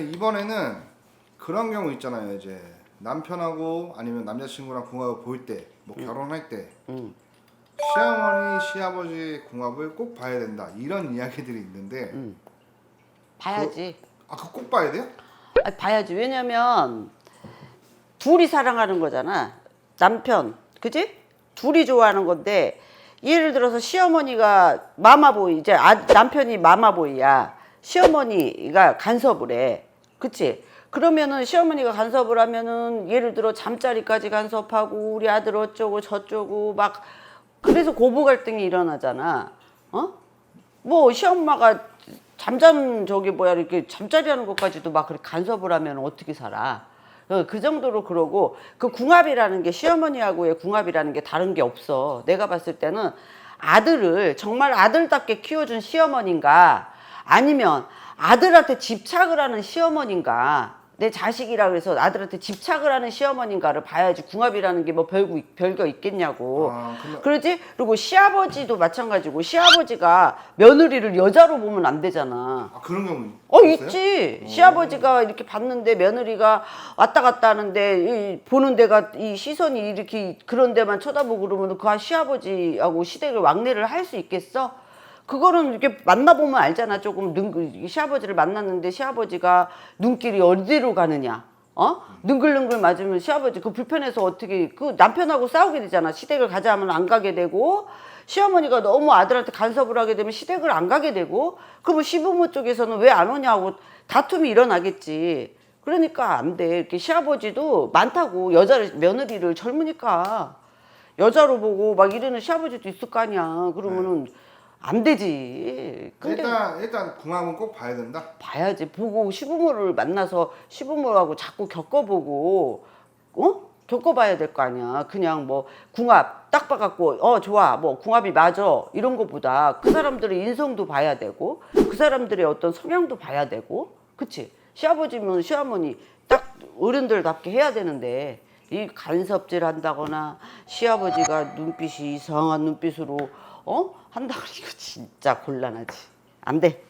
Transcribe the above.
이번에는 그런 경우 있잖아요. 이제 남편하고 아니면 남자친구랑 궁합을 볼 때, 뭐 결혼할 때 음. 시어머니, 시아버지 궁합을 꼭 봐야 된다 이런 이야기들이 있는데 음. 봐야지. 아 그거 꼭 봐야 돼요? 아, 봐야지. 왜냐면 둘이 사랑하는 거잖아. 남편, 그지? 둘이 좋아하는 건데 예를 들어서 시어머니가 마마보이 이제 아, 남편이 마마보이야. 시어머니가 간섭을 해. 그치? 그러면은 시어머니가 간섭을 하면은 예를 들어 잠자리까지 간섭하고 우리 아들 어쩌고 저쩌고 막 그래서 고부 갈등이 일어나잖아. 어? 뭐 시엄마가 잠잠 저기 뭐야 이렇게 잠자리 하는 것까지도 막 그렇게 간섭을 하면 어떻게 살아? 어, 그 정도로 그러고 그 궁합이라는 게 시어머니하고의 궁합이라는 게 다른 게 없어. 내가 봤을 때는 아들을 정말 아들답게 키워준 시어머니인가 아니면 아들한테 집착을 하는 시어머니인가 내 자식이라 그래서 아들한테 집착을 하는 시어머니인가를 봐야지 궁합이라는 게 뭐 별거, 별거 있겠냐고. 아, 근데- 그러지? 그리고 시아버지도 마찬가지고 시아버지가 며느리를 여자로 보면 안 되잖아. 아 그런 경우 어? 있지 시아버지가 이렇게 봤는데 며느리가 왔다 갔다 하는데 이 보는 데가 이 시선이 이렇게 그런 데만 쳐다보고 그러면 그 시아버지하고 시댁을 왕래를 할 수 있겠어? 그거는 이렇게 만나보면 알잖아. 조금 눈 시아버지를 만났는데 시아버지가 눈길이 어디로 가느냐. 어? 능글능글 맞으면 시아버지 그 불편해서 어떻게 그 남편하고 싸우게 되잖아. 시댁을 가자 하면 안 가게 되고. 시어머니가 너무 아들한테 간섭을 하게 되면 시댁을 안 가게 되고. 그러면 시부모 쪽에서는 왜 안 오냐고 다툼이 일어나겠지. 그러니까 안 돼. 이렇게 시아버지도 많다고 여자를 며느리를 젊으니까. 여자로 보고 막 이러는 시아버지도 있을 거 아니야. 그러면은 안 되지. 근데 일단 일단 궁합은 꼭 봐야 된다. 봐야지. 보고 시부모를 만나서 시부모하고 자꾸 겪어보고, 어? 겪어봐야 될 거 아니야. 그냥 뭐 궁합 딱 봐갖고 어 좋아 뭐 궁합이 맞아 이런 거보다 그 사람들의 인성도 봐야 되고 그 사람들의 어떤 성향도 봐야 되고 그치 시아버지면 시어머니 딱 어른들답게 해야 되는데 이 간섭질 한다거나 시아버지가 눈빛이 이상한 눈빛으로 어 한다 그러니까 진짜 곤란하지 안 돼.